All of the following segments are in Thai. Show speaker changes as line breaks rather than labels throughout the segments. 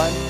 วั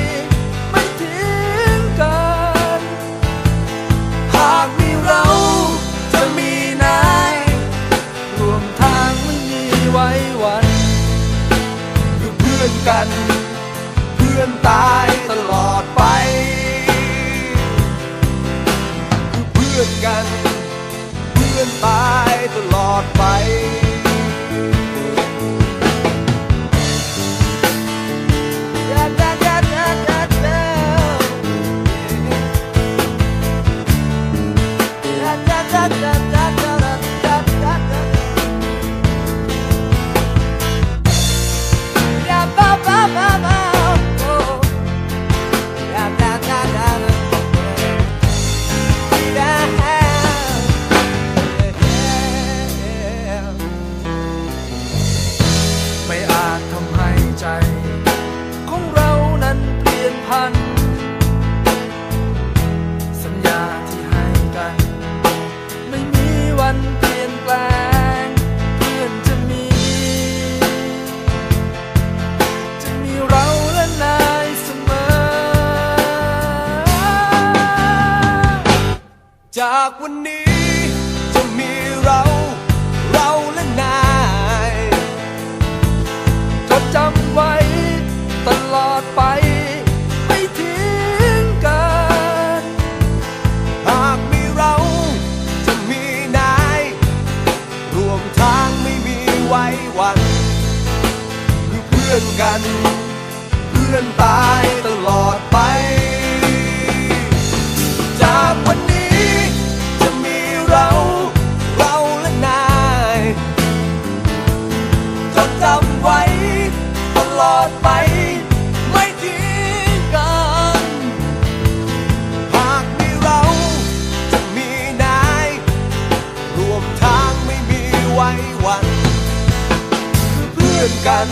มีไว้วันคือเพื่อนกัน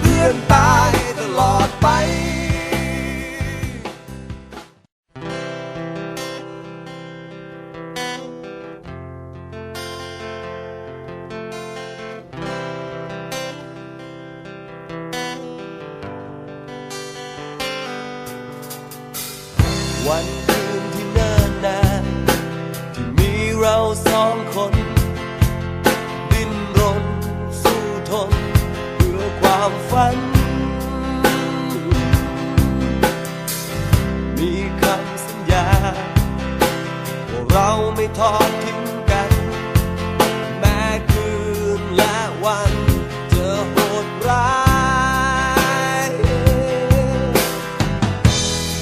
เพื่อนตายตลอดไปวัน
คืนที่ มีคำสัญญา ว่าเราไม่ทอดทิ้งกัน แม้คืนและวันเจะโหดร้าย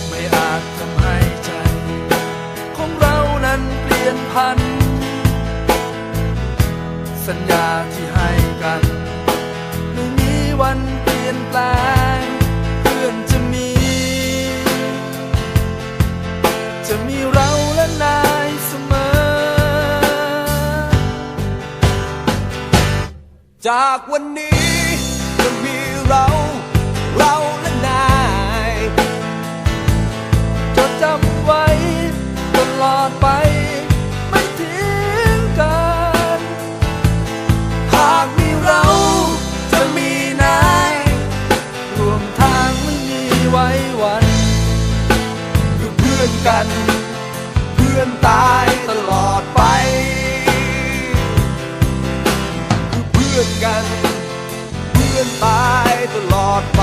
ไม่อาจทำให้ใจ ของเรานั้นเปลี่ยนพัน สัญญาที่ จา
กวันนี้จะมีเรา เราและนาย
จดจำไว้ตลอดไป ไม่ทิ้งกัน หากมีเราจะมีนายรวมทางไม่มีไว้วันคือเพื่อนกัน เพื่อนตายตลอด
พื่อนกัน เพื่อนตายตลอดไป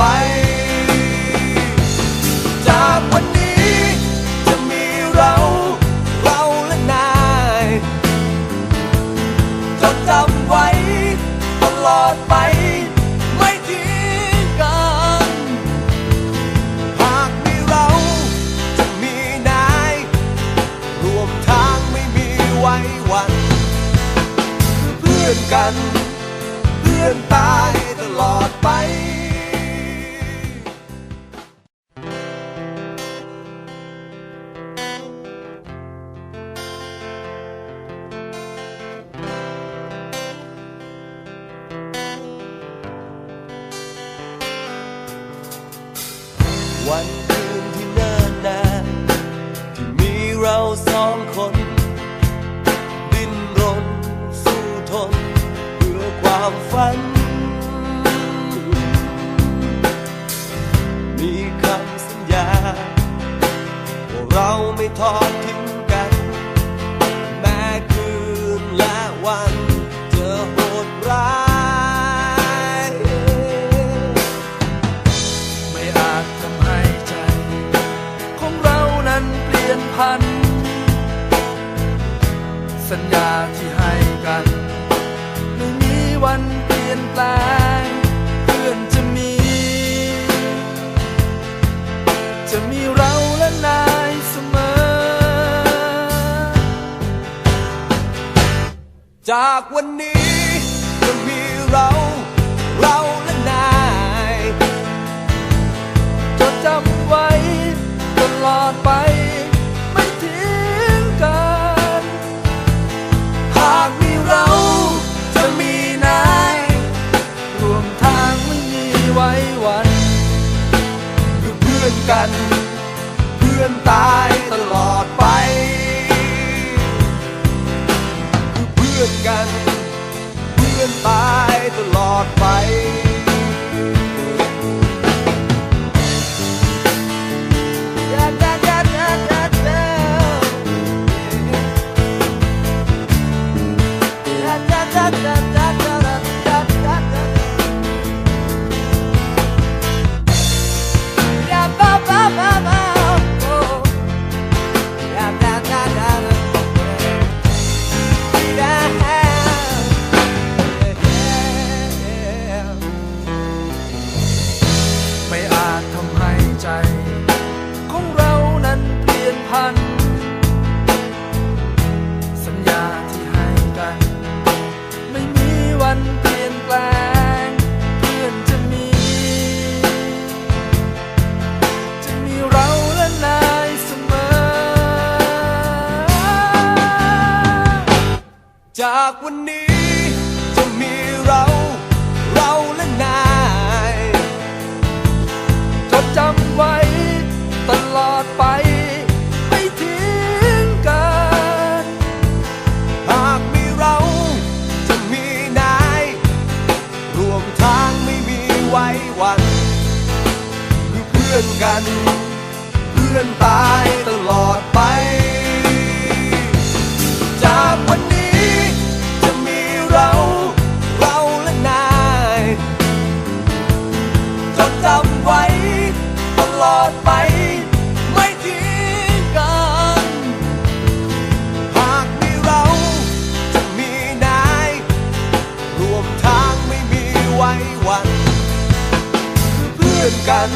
ป จ เราสองคน ดิ้นรนสู้ทนเพื่อความฝัน มีคำสัญญาว่าเราไม่ทอดทิ้งา
กวันนี้ ตา
ย เพื่อนตายตลอดไป
จากวันนี้จะมีเราเรา
และนาย
จดจำไว้ตลอดไปไม่ทิ้งกัน
หากมีเราจะมีนายรวมทางไม่มีไว้วันคือเพื่อนกัน